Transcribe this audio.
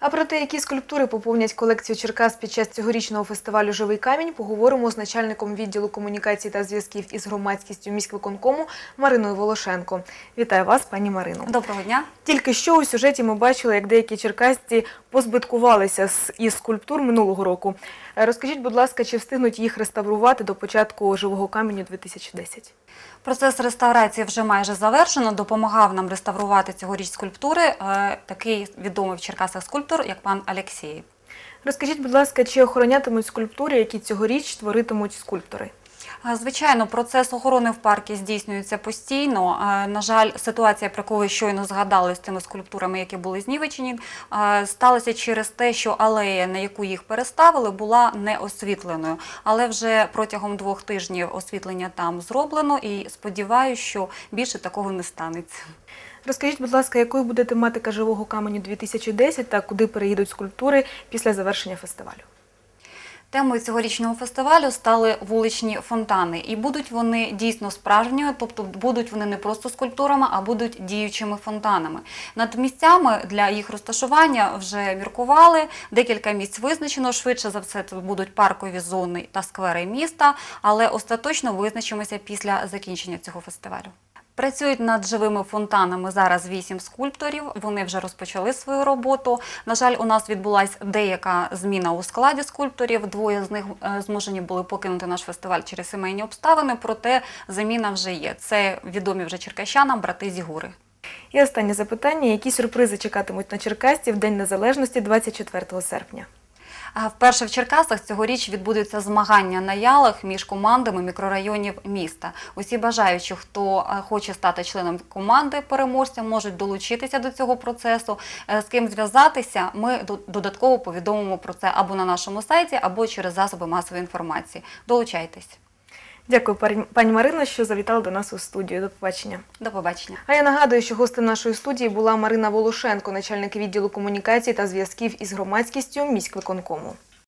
А про те, які скульптури поповнять колекцію Черкас під час цьогорічного фестивалю Живий камінь, поговоримо з начальником відділу комунікацій та зв'язків із громадськістю міськвиконкому Мариною Волошенко. Вітаю вас, пані Марино. Доброго дня. Тільки що у сюжеті ми бачили, як деякі черкасці позбиткувалися з із скульптур минулого року. Е, Розкажіть, будь ласка, чи встигнуть їх реставрувати до початку живого каменю 2010? Процес реставрації вже майже завершено. Допомагав нам реставрувати цьогоріч скульптури е, такий відомий в Черкасах скульптор, як пан Алексєєв. Розкажіть, будь ласка, чи охоронятимуть скульптури, які цьогоріч творитимуть скульптори? Звичайно, процес охорони в парку здійснюється постійно. На жаль, ситуація, про ви щойно згадали з цими скульптурами, які були знівечені, сталася через те, що алея, на яку їх переставили, була не освітленою. Але вже протягом двох тижнів освітлення там зроблено, і сподіваюся, що більше такого не станеться. Розкажіть, будь ласка, якою буде тематика живого каменю 2010 та куди переїдуть скульптури після завершення фестивалю? Темою цьогорічного фестивалю стали вуличні фонтани, і будуть вони дійсно справжніми, тобто будуть вони не просто скульптурами, а будуть діючими фонтанами. Над місцями для їх розташування вже міркували. Декілька місць визначено. Швидше за все, це будуть паркові зони та сквери міста, але остаточно визначимося після закінчення цього фестивалю. Працюють над живими фонтанами зараз вісім скульпторів. Вони вже розпочали свою роботу. На жаль, у нас відбулася деяка зміна у складі скульпторів. Двоє з них е, змушені були покинути наш фестиваль через сімейні обставини. Проте заміна вже є. Це відомі вже черкащанам брати Зігури. І останнє запитання: які сюрпризи чекатимуть на Черкасці в День Незалежності 24 серпня? Вперше в Черкасах цьогоріч відбудуться змагання на ялах між командами мікрорайонів міста. Усі бажаючі, хто е, хоче стати членом команди переможця, можуть долучитися до цього процесу. Е, З ким зв'язатися, ми до- додатково повідомимо про це або на нашому сайті, або через засоби масової інформації. Долучайтесь. Дякую, пані Марина, що завітали до нас у студію. До побачення. До побачення. А я нагадую, що гостем нашої студії була Марина Волошенко, начальник відділу комунікацій та зв'язків із громадськістю міськвиконкому.